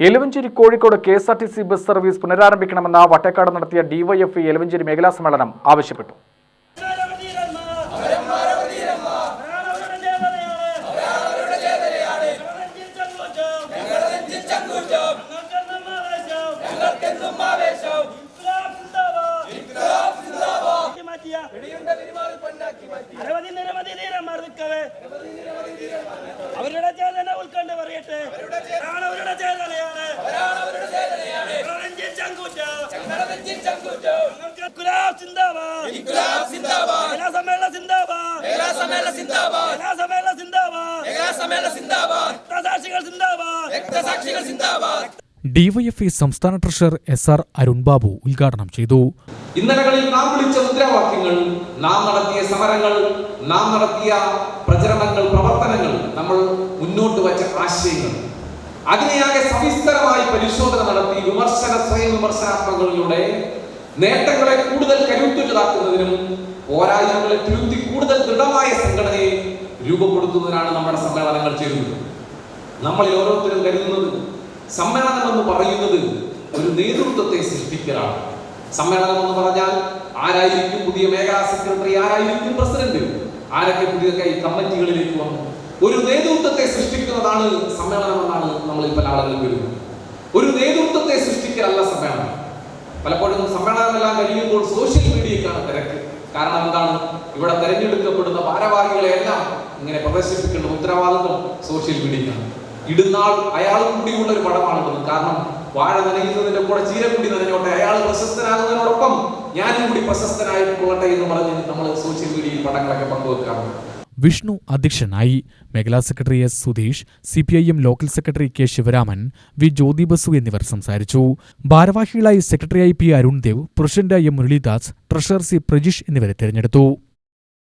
Elavanchery Kozhikode K S R T C bus service പുനരാരംഭിക്കണമെന്ന Vattekkad നടത്തിയ DYFI Elavanchery മേഖലാ സമ്മേളനം ആവശ്യപ്പെട്ടു. അവരുടെ ചേതന ഉൾക്കൊണ്ട് ഡിവൈഎഫ്ഐ സംസ്ഥാന treasurer S R Arun Babu ഉദ്ഘാടനം ചെയ്തു. ഇന്നലകളിൽ നാം വിളിച്ച മുദ്രാവാക്യങ്ങൾ നാം നടത്തിയ സമരങ്ങൾ നാം നടത്തിയ പ്രചരണങ്ങൾ പ്രവർത്തനങ്ങൾ നമ്മൾ മുന്നോട്ട് വച്ച ആശയങ്ങൾ. അതിനെയാകെ സവിസ്തരമായി വിമർശനാത്മകളിലൂടെ നേട്ടങ്ങളെ കൂടുതൽ കരുത്തുറ്റതാക്കുന്നതിനും പോരായ്മകളെ തിരുത്തി കൂടുതൽ ദൃഢമായ സംഘടനയെ രൂപപ്പെടുത്തുന്നതിനാണ് നമ്മുടെ സമ്മേളനങ്ങൾ ചെയ്യുന്നത് നമ്മളിൽ ഓരോരുത്തരും കരുതുന്നത് സമ്മേളനം എന്ന് പറയുന്നത് ഒരു നേതൃത്വത്തെ സൃഷ്ടിക്കലാണ്. സമ്മേളനം എന്ന് പറഞ്ഞാൽ ആരായിരിക്കും പുതിയ മേഖലാ സെക്രട്ടറി ആരായിരിക്കും പ്രസിഡന്റ് ആരൊക്കെ പുതിയ കൈ കമ്മിറ്റികളിലേക്ക് വന്നു. ഒരു നേതൃത്വത്തെ സൃഷ്ടിക്കുന്നതാണ് സമ്മേളനം എന്നാണ് നമ്മൾ ഇപ്പോൾ ആളുകൾ വരുന്നത് ഒരു നേതൃത്വത്തെ സൃഷ്ടിക്കലല്ല സമ്മേളനം. പലപ്പോഴും സമ്മേളനമെല്ലാം കഴിയുമ്പോൾ സോഷ്യൽ മീഡിയക്കാണ് തിരക്ക്. കാരണം എന്താണ്? ഇവിടെ തെരഞ്ഞെടുക്കപ്പെടുന്ന ഭാരവാഹികളെ എല്ലാം ഇങ്ങനെ പ്രദർശിപ്പിക്കേണ്ട ഉത്തരവാദിത്വം സോഷ്യൽ മീഡിയക്കാണ് ഇടുന്നാൾ അയാളും കൂടിയുള്ള ഒരു പടമാണ് കാരണം വാഴ നനയുന്നതിന്റെ കൂടെ ചീരക്കുടി നനഞ്ഞോട്ടെ അയാൾ പ്രശസ്തനാകുന്നതിനോടൊപ്പം ഞാനും കൂടി പ്രശസ്തനായിക്കൊള്ളട്ടെ എന്ന് പറഞ്ഞ് നമ്മൾ സോഷ്യൽ മീഡിയയിൽ പടങ്ങളൊക്കെ പങ്കുവെക്കാറുണ്ട്. വിഷ്ണു അധ്യക്ഷനായി മേഖലാ secretary S Sudheesh C P I M local secretary K Sivaraman V Jyothi Basu എന്നിവർ സംസാരിച്ചു. ഭാരവാഹികളായി സെക്രട്ടറിയായി P Arundev president M Muralidas treasurer C Prajeesh എന്നിവരെ തെരഞ്ഞെടുത്തു.